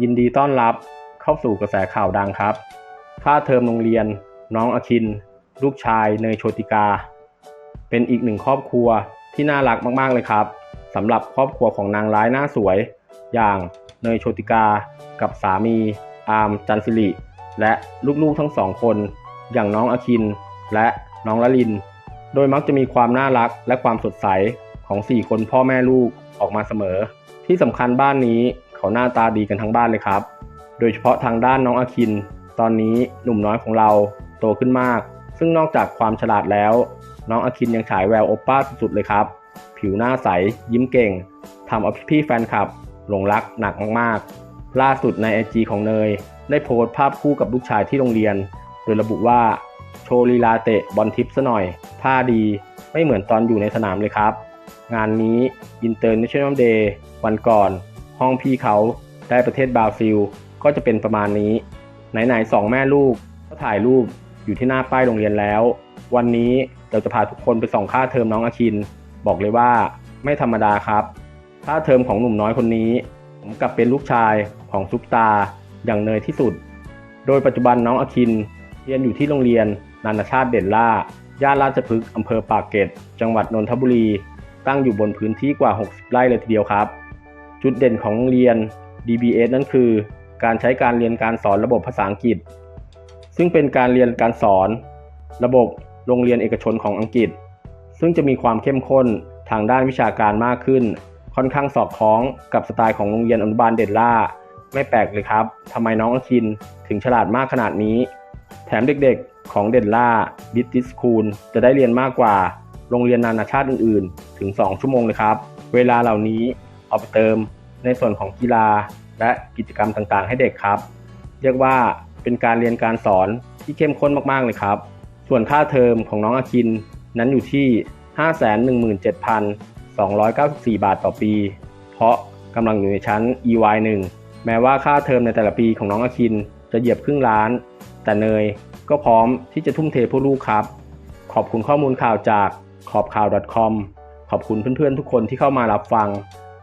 ยินดีต้อนรับเข้าสู่กระแสข่าวดังครับ ค่าเทอมโรงเรียน น้องอคิน ลูกชายเนยโชติกา เป็นอีกหนึ่งครอบครัวที่น่ารักมากๆเลยครับสำหรับครอบครัวของนางร้ายหน้าสวย อย่างเนยโชติกา กับสามี อาร์มจันสิริและลูกๆทั้งสองคน อย่างน้องอคิน และน้องละลิน โดยมักจะมีความน่ารักและความสดใสของ 4 คนพ่อแม่ลูกออกมาเสมอ ที่สำคัญบ้านนี้ เขาหน้าตาดีกันทั้งบ้านเลยครับ โดยเฉพาะทางด้านน้องอาคิน ตอนนี้หนุ่มน้อยของเราโตขึ้นมาก ซึ่งนอกจากความฉลาดแล้ว น้องอาคินยังฉายแววโอปป้าสุดๆเลยครับ ผิวหน้าใส ยิ้มเก่งทำเอาพี่ๆแฟนคลับ หลงรักหนักมากๆ ล่าสุดในไอจของเนย ได้โพสต์ภาพคู่กับลูกชายที่โรงเรียน โดยระบุว่าโชว์ลีลาเตะบอลทิปซะหน่อย ท่าดีไม่เหมือนตอนอยู่ในสนามเลยครับ งานนี้ International Day วันก่อน ห้องพี่เขาได้ประเทศบราซิล ก็จะเป็นประมาณนี้ ไหนๆสองแม่ลูกก็ถ่ายรูปอยู่ที่หน้าป้ายโรงเรียนแล้ว วันนี้เราจะพาทุกคนไปส่องค่าเทอมน้องอาคิน บอกเลยว่าไม่ธรรมดาครับ ค่าเทอมของหนุ่มน้อยคนนี้ ผมกลับเป็นลูกชายของซุปตาร์อย่างเนยที่สุด โดยปัจจุบันน้องอาคินเรียนอยู่ที่โรงเรียนนานาชาติเด่นล่า ย่านราชพฤกษ์อำเภอปากเกร็ด จังหวัดนนทบุรี ตั้งอยู่บนพื้นที่กว่า 60 ไร่เลยทีเดียวครับ จุดเด่นของโรงเรียน DBS นั่นคือ การใช้การเรียนการสอนระบบภาษาอังกฤษ ซึ่งเป็นการเรียนการสอน ระบบโรงเรียนเอกชนของอังกฤษ ซึ่งจะมีความเข้มข้นทางด้านวิชาการมากขึ้น ค่อนข้างสอดคล้องกับสไตล์ของโรงเรียนอนุบาลเด่นล่า ไม่แปลกเลยครับทำไมน้องอคินถึงฉลาดมากขนาดนี้ แถมเด็กๆของเด่นล่าบิ t ติสคูลจะได้เรียนมากกว่า โรงเรียนนานาชาติอื่นๆ ถึง 2 ชั่วโมงเลยครับ เวลาเหล่านี้ เอาไปเติมในส่วนของกีฬาและกิจกรรมต่างๆ ให้เด็กครับ เรียกว่าเป็นการเรียนการสอนที่เข้มข้นมากๆเลยครับ ส่วนค่าเทอมของน้องอาคินนั้นอยู่ที่ 517,294 บาทต่อปี เพราะกำลังอยู่ในชั้น EY 1 แม้ว่าค่าเทอมในแต่ละปีของน้องอาคินจะเหยียบครึ่งล้าน แต่เนยก็พร้อมที่จะทุ่มเทเพื่อลูกครับ ขอบคุณข้อมูลข่าวจากขอบข่าว .com ขอบคุณเพื่อนๆทุกคนที่เข้ามารับฟัง